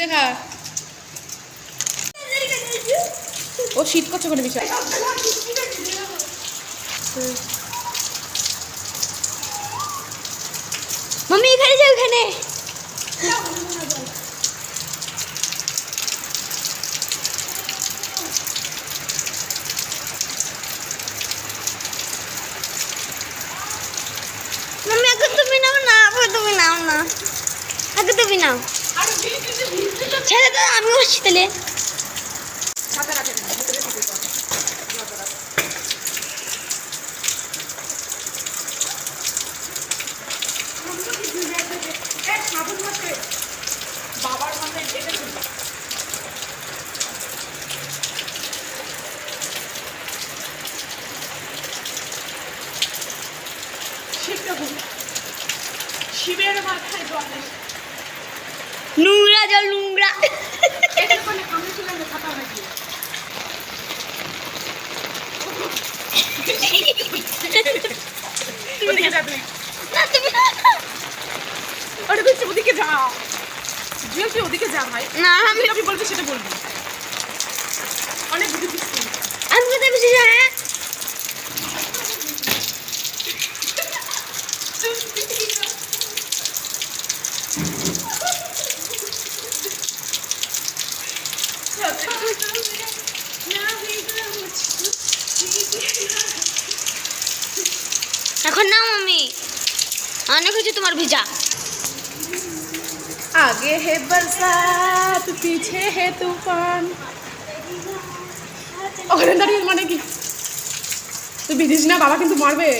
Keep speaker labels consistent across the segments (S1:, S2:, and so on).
S1: দেখা ও শীত করছে কোনো বিষয়।
S2: মাম্মি, এখানে যাও, এখানে। তুমি নাও না তুমি নাও না। আগে তুমি নাও। ছেড়ে দাও আমি আসছি তাহলে
S1: বাবার মাথায়। শিবটা শিবের মাথায় জল
S2: নোংরা জল নোংরা।
S1: ওদিকে যা ওদিকে যা ভাই
S2: না আমি
S1: আমি বলবি সেটা বলবি অনেক বুঝেছিস তুই
S2: আমি কোথায় বসে হ্যাঁ এখন নাও আমি অনেক হচ্ছে তোমার ভিজা।
S1: আগে হে বরসাত পিছে হে তুফান। ওখানে দাঁড়িয়ে মানে কি? তুই ভিজিস না, বাবা কিন্তু মারবে।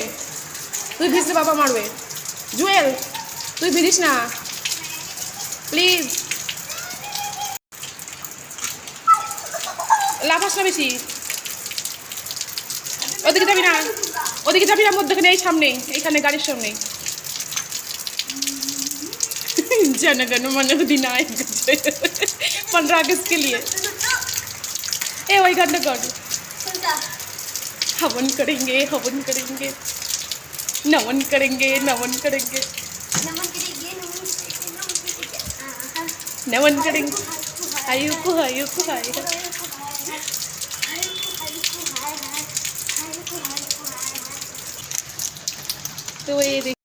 S1: তুই ভিজলে বাবা মারবে। জুয়েল, তুই ভিজিস না। প্লিজ। লাফাস না বেশি ওদিকে যাবি না ওদিকে যাবি না মধ্যখানে এই সামনে এইখানে গাড়ির সামনে जनगण मन अधिनायक जय। पंद्रह अगस्त के लिए ए वही गाना गाओ हवन करेंगे हवन करेंगे नमन करेंगे नमन करेंगे नमन करेंगे आयु को आयु को हाय তো এই দেখ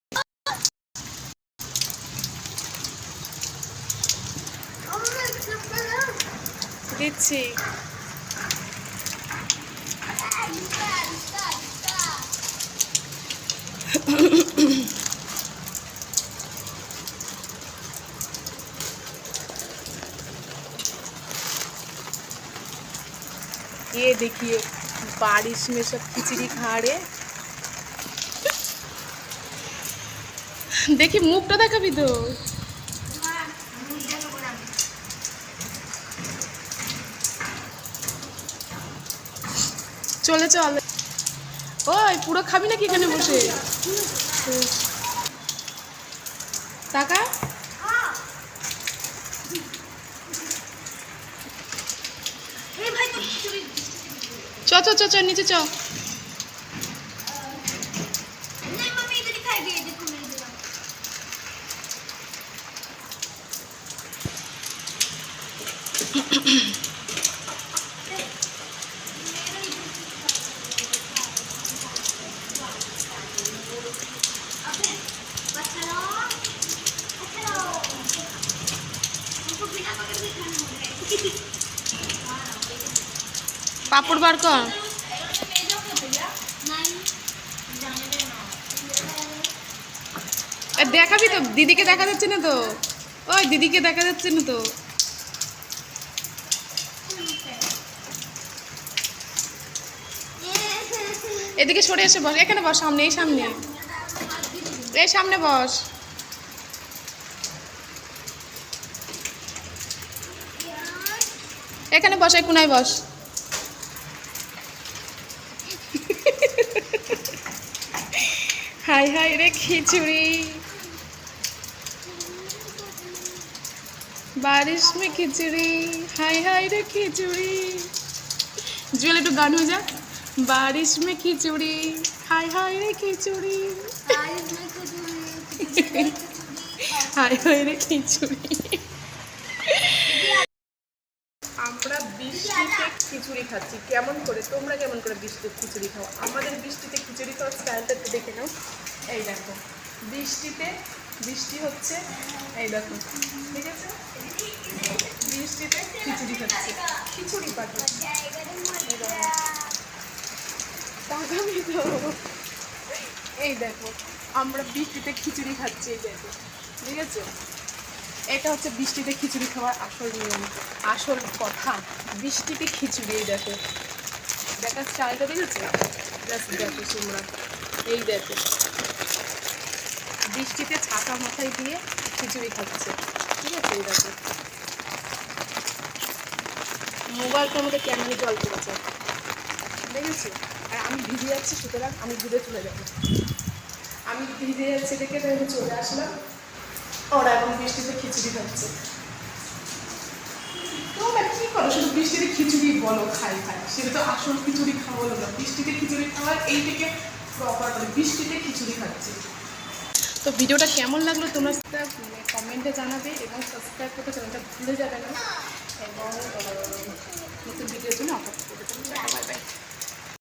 S1: দিচ্ছি। ये देखिए बारिश में सब खिचड़ी खा रहे দেখি মুখটা দেখাবি তো চলে চল ওই পুরো খাবি নাকি এখানে বসে টাকা চ চ চ চ নিচে চ। পাপড় বার কর। দেখাবি তো, দিদিকে দেখা যাচ্ছে না তো? ওই, দিদিকে দেখা যাচ্ছে না তো? এদিকে সরে এসে বস, এখানে বস, সামনে, এই সামনে। এই সামনে বস। এখানে বস, এই কোনায় বস। হাই হাই রে খিচুড়ি। বারিশ মে খিচুড়ি হাই হাই রে খিচুড়ি। জুয়েল একটু গান হয়ে যা। বারিশ মে খিচুড়ি হাই হাই রে খিচুড়ি। হাই হাই রে খিচুড়ি। খিচুড়ি খাচ্ছি। কেমন করে? তোমরা কেমন করে বৃষ্টিতে খিচুড়ি খাও? আমাদের বৃষ্টিতে খিচুড়ি খাওয়ার স্টাইলটা একটু দেখে নাও। এই দেখো, বৃষ্টিতে বৃষ্টি হচ্ছে, এই দেখো, ঠিক আছে? বৃষ্টিতে খিচুড়ি খাচ্ছে। খিচুড়ি পাটি এই তো। এই দেখো, আমরা বৃষ্টিতে খিচুড়ি খাচ্ছি, এই দেখো, ঠিক আছে? এটা হচ্ছে বৃষ্টিতে খিচুড়ি খাওয়ার আসল নিয়ম, আসল কথা। বৃষ্টিতে খিচুড়ি, এই দেখো। দেখার স্টাইলটা দেখেছ? জাস্ট দেখো তোমরা। এই দেখো। বৃষ্টিতে ছাতা মাথায় দিয়ে খিচুড়ি খাচ্ছে। ঠিক আছে, এই দেখো। মোবাইলটার মধ্যে কেমনি জল পড়েছে দেখেছ? আর আমি ভিজে যাচ্ছি, সুতরাং আমি দূরে চলে যাব। আমি ভিজে যাচ্ছি দেখে চলে আসলাম। ওরা এখন বৃষ্টিতে খিচুড়ি খাচ্ছে। তোমরা কি করো? শুধু বৃষ্টিতে খিচুড়ি বলো খাই খাই। সেটা তো আসল খিচুড়ি খাওয়া হলো না বৃষ্টিতে খিচুড়ি খাওয়ার এই থেকে প্রপার করে বৃষ্টিতে খিচুড়ি খাচ্ছি। তো ভিডিওটা কেমন লাগল তোমরা সেটা কমেন্টে জানাবে এবং সাবস্ক্রাইব করতে চ্যানেলটা ভুলে যাবে না। এবং নতুন ভিডিওর জন্য অপেক্ষা